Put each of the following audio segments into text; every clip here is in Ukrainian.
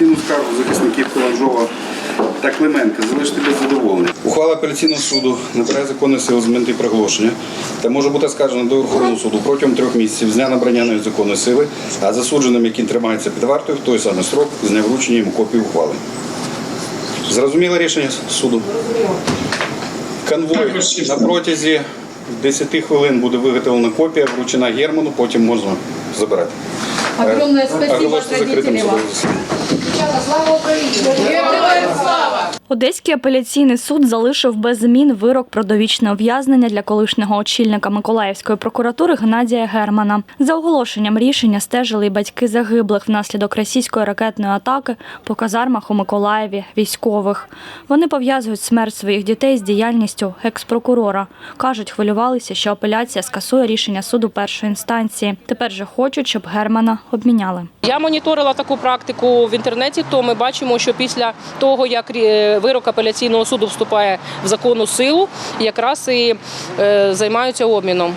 апеляційну скаргу захисників Каланжова та Клименка залишити без задоволення. Ухвала апеляційного суду набирає законної сили з моменту приголошення та може бути скаржена до Верховного суду протягом трьох місяців з дня набрання нею законної сили, а засудженим, який тримається під вартою, в той самий строк з дня вручення йому копії ухвали. Зрозуміле рішення суду? Конвой на протязі 10 хвилин буде виготовлена копія, вручена Герману, потім можна забирати. Огромное спасибо Оголошую закритим родителям. Судове. Слава Украине! Одеський апеляційний суд залишив без змін вирок про довічне ув'язнення для колишнього очільника Миколаївської прокуратури Геннадія Германа. За оголошенням рішення стежили й батьки загиблих внаслідок російської ракетної атаки по казармах у Миколаєві військових. Вони пов'язують смерть своїх дітей з діяльністю екс-прокурора. кажуть, хвилювалися, що апеляція скасує рішення суду першої інстанції. Тепер же хочуть, щоб Германа обміняли. Я моніторила таку практику в інтернеті, то ми бачимо, що після того, як вирок апеляційного суду вступає в законну силу, якраз і е, займаються обміном.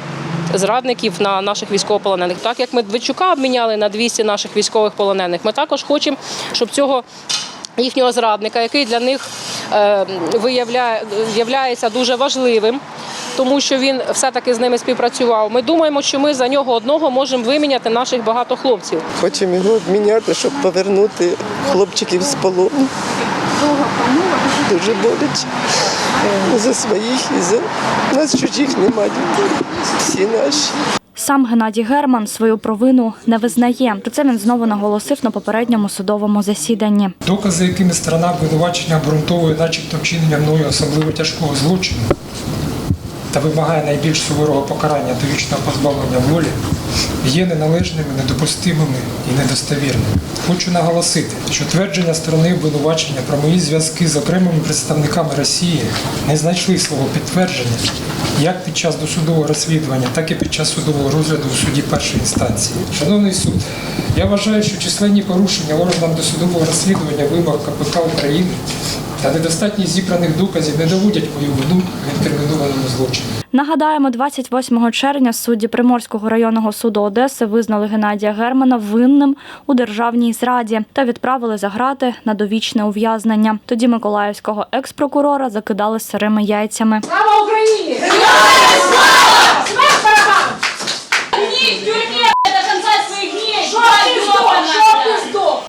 Зрадників на наших військовополонених. Так як Медведчука обміняли на 200 наших військових полонених, ми також хочемо, щоб цього їхнього зрадника, який для них е, виявляє, являється дуже важливим, тому що він все-таки з ними співпрацював. Ми думаємо, що ми за нього одного можемо виміняти наших багато хлопців. Хочемо його обміняти, щоб повернути хлопчиків з полону. Дуже боляче. За своїх і за нас чужих немає. дітей. Всі наші. Сам Геннадій Герман свою провину не визнає. Про це він знову наголосив на попередньому судовому засіданні. Докази, якими сторона обвинувачення обґрунтовує, начебто вчинення мною особливо тяжкого злочину та вимагає найбільш суворого покарання довічного позбавлення волі, є неналежними, недопустимими і недостовірними. Хочу наголосити, що твердження сторони обвинувачення про мої зв'язки з окремими представниками Росії не знайшли свого підтвердження як під час досудового розслідування, так і під час судового розгляду у суді першої інстанції. Шановний суд, я вважаю, що численні порушення органам досудового розслідування вимог КПК України та недостатність зібраних доказів не доводять мою вину в інкримінованому злочині. Нагадаємо, 28 червня судді Приморського районного суду Одеси визнали Геннадія Германа винним у державній зраді та відправили за грати на довічне ув'язнення. Тоді миколаївського екс-прокурора закидали сирими яйцями. Слава! Героям слава!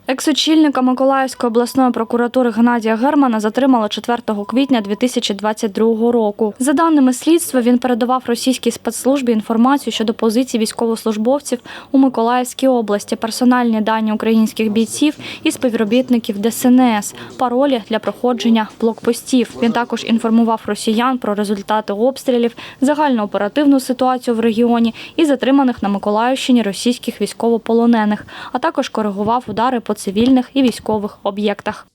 Екс-очільника Миколаївської обласної прокуратури Геннадія Германа затримали 4 квітня 2022 року. За даними слідства, він передавав російській спецслужбі інформацію щодо позицій військовослужбовців у Миколаївській області, персональні дані українських бійців і співробітників ДСНС, паролі для проходження блокпостів. Він також інформував росіян про результати обстрілів, загальну оперативну ситуацію в регіоні і затриманих на Миколаївщині російських військовополонених, а також коригував удари по цивільних і військових об'єктах.